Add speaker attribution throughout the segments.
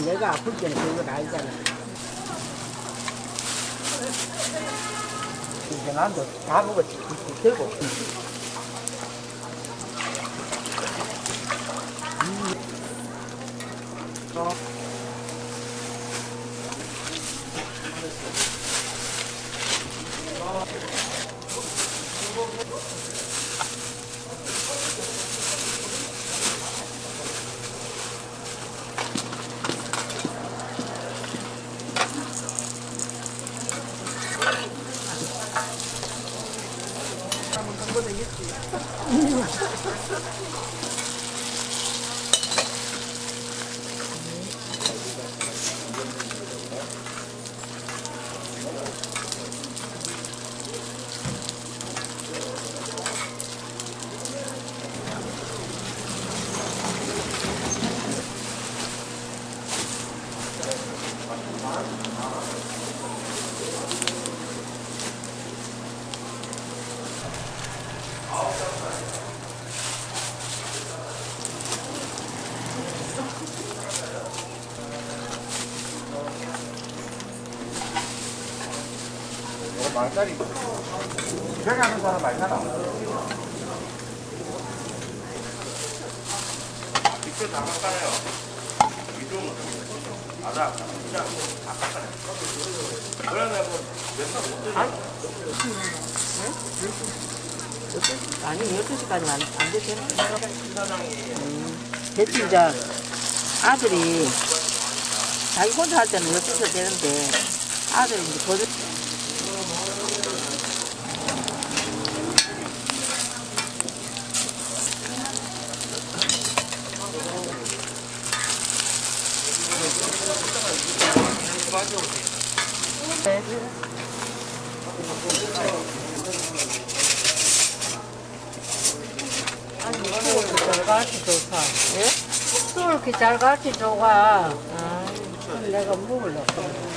Speaker 1: 배가 아플 때는 그거 다 알잖아. 이제 난도 다 먹었지. 들고.
Speaker 2: 이거 만짜리 집에 가는 사람 많이 사나? 직접 나갈까요? 이쪽은 아다 그냥 아까까요 그러면 몇살 못
Speaker 1: 아니, 12시까지는 안, 안 되잖아. 음, 대충 이제 아들이 자기 혼자 할 때는 12시가 되는데 아들이 이제 거
Speaker 3: 짓잘 가르치 좋다.
Speaker 1: 예?
Speaker 3: 또 이렇게 잘 가르치 줘가.
Speaker 1: 아,
Speaker 3: 내가 먹으려고.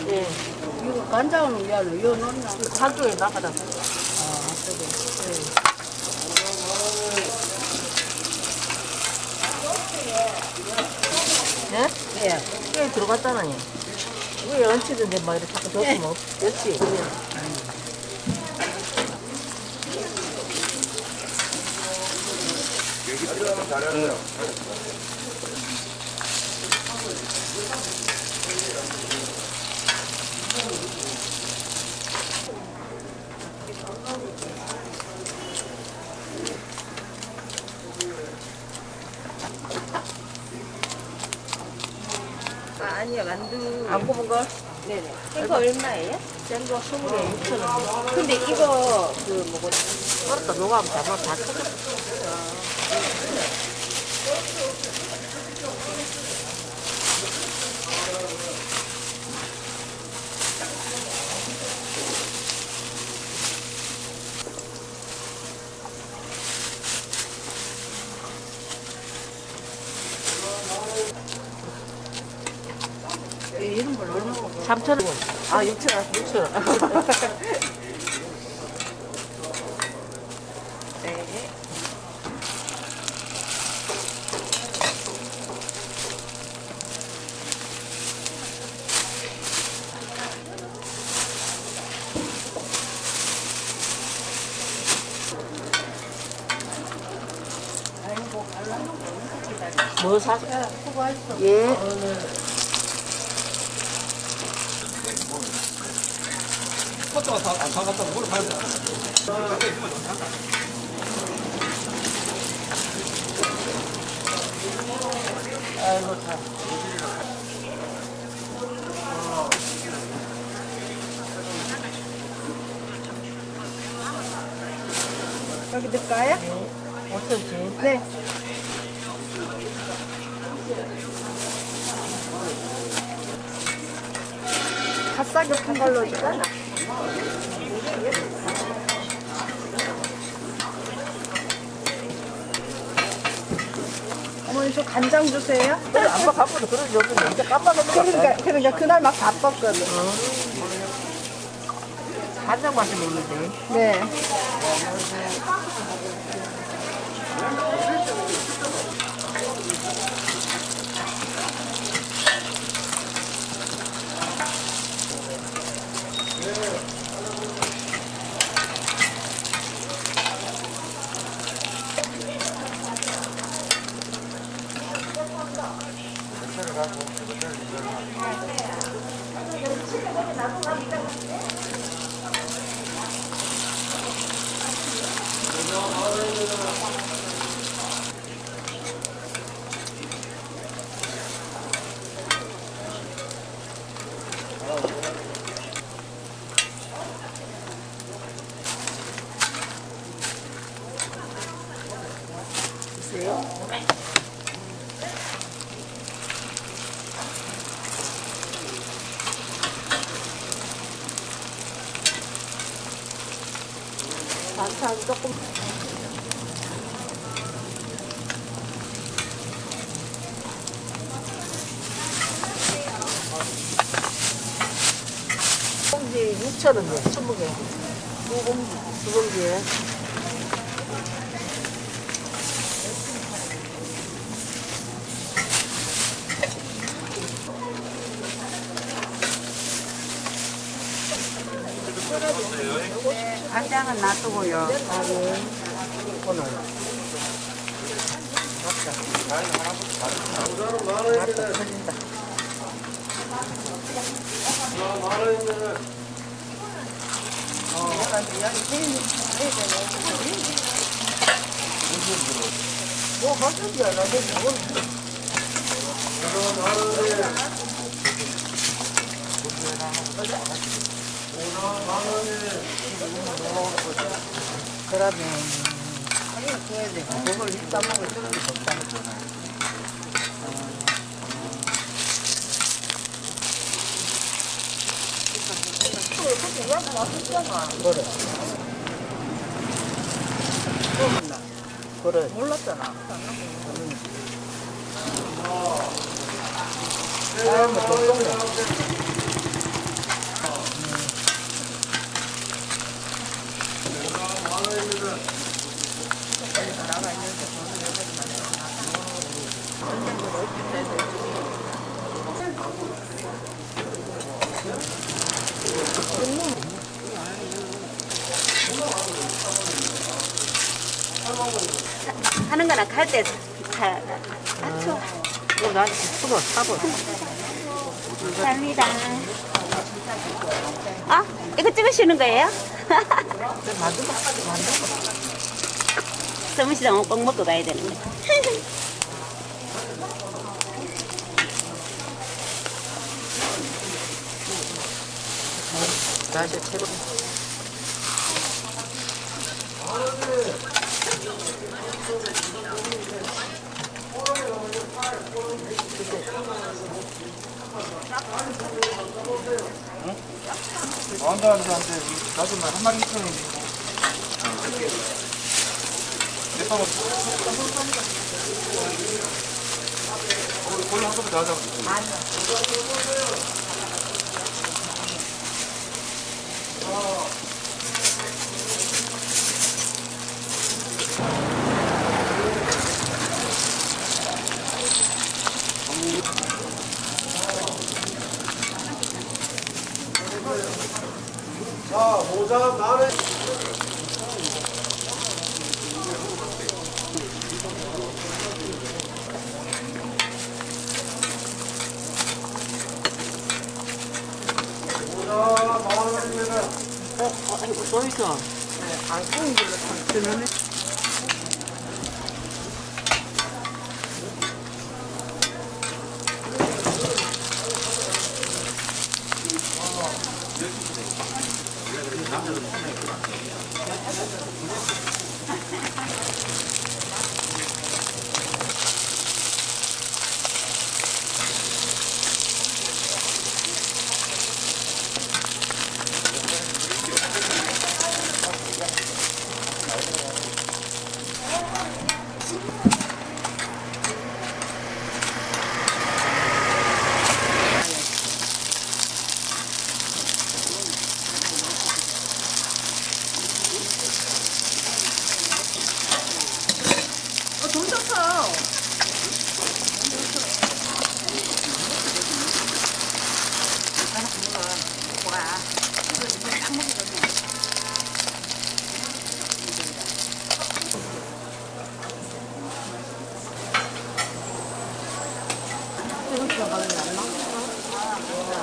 Speaker 1: 예.
Speaker 3: 이거 간장은 왜 안, 이거 넣나?
Speaker 1: 한쪽에 나가다.
Speaker 3: 아, 그래.
Speaker 1: 예?
Speaker 3: 예.
Speaker 1: 꽤 들어갔잖아요. 왜 얹히던데 막 이렇게 자꾸 줬으면 없- 됐지.
Speaker 2: 잘했어요
Speaker 4: 아, 아니요, 만두.
Speaker 1: 안 굽은 거?
Speaker 4: 네네. 이거 얼마예요?
Speaker 1: 센거 20개 6천 원.
Speaker 4: 근데 이거, 그, 뭐고,
Speaker 1: 썰었다 녹아면 다 터져.
Speaker 3: 이런 걸 얼마 먹어?
Speaker 1: 3천 원. 아 6천 원. 6천 원.
Speaker 4: 네.
Speaker 1: 뭐 사 서?
Speaker 3: 야, 수고했어.
Speaker 1: 예. 아이고 참.
Speaker 4: 여기 넣을까요?
Speaker 1: 어쩐지.
Speaker 4: 네. 갓싸 겹은 걸로 있잖아. 어머니 저 간장 주세요.
Speaker 1: 아빠 갖고도 그런 적 없는데 이제 깜빡 먹는
Speaker 4: 그러니까 그러니까 그날 막 바빴거든.
Speaker 1: 간장 맛이 모르는데.
Speaker 4: 네.
Speaker 1: 있어요? 반찬 조금 봉지 6,000원이요, 20개. 두 봉지, 두 봉지에. 간장은 놔두고요. 오늘. 맞다. 터진다. 뭐 하셨냐, 나도 저건. 그러면 아니 돼. 그걸 이따 먹을 줄 없다는 그래. 그래. 몰랐잖아. 다음에 또 쏘네.
Speaker 5: 하는 거나 갈 때 다, 맞춰.
Speaker 1: 이거 나한테 풀어, 사버.
Speaker 5: 감사합니다. 아, 이거 찍으시는 거예요?
Speaker 1: 만두가, 만두가.
Speaker 5: 서문시장 꼭 먹고 가야 되는 거.
Speaker 1: 다시 채로.
Speaker 2: 원더한테 나중에 한 마리 있으면 내 빵은 걸로 한.
Speaker 1: 어, 어, 이 써있어. 네, 안 구운 걸로 든든하네. 남자들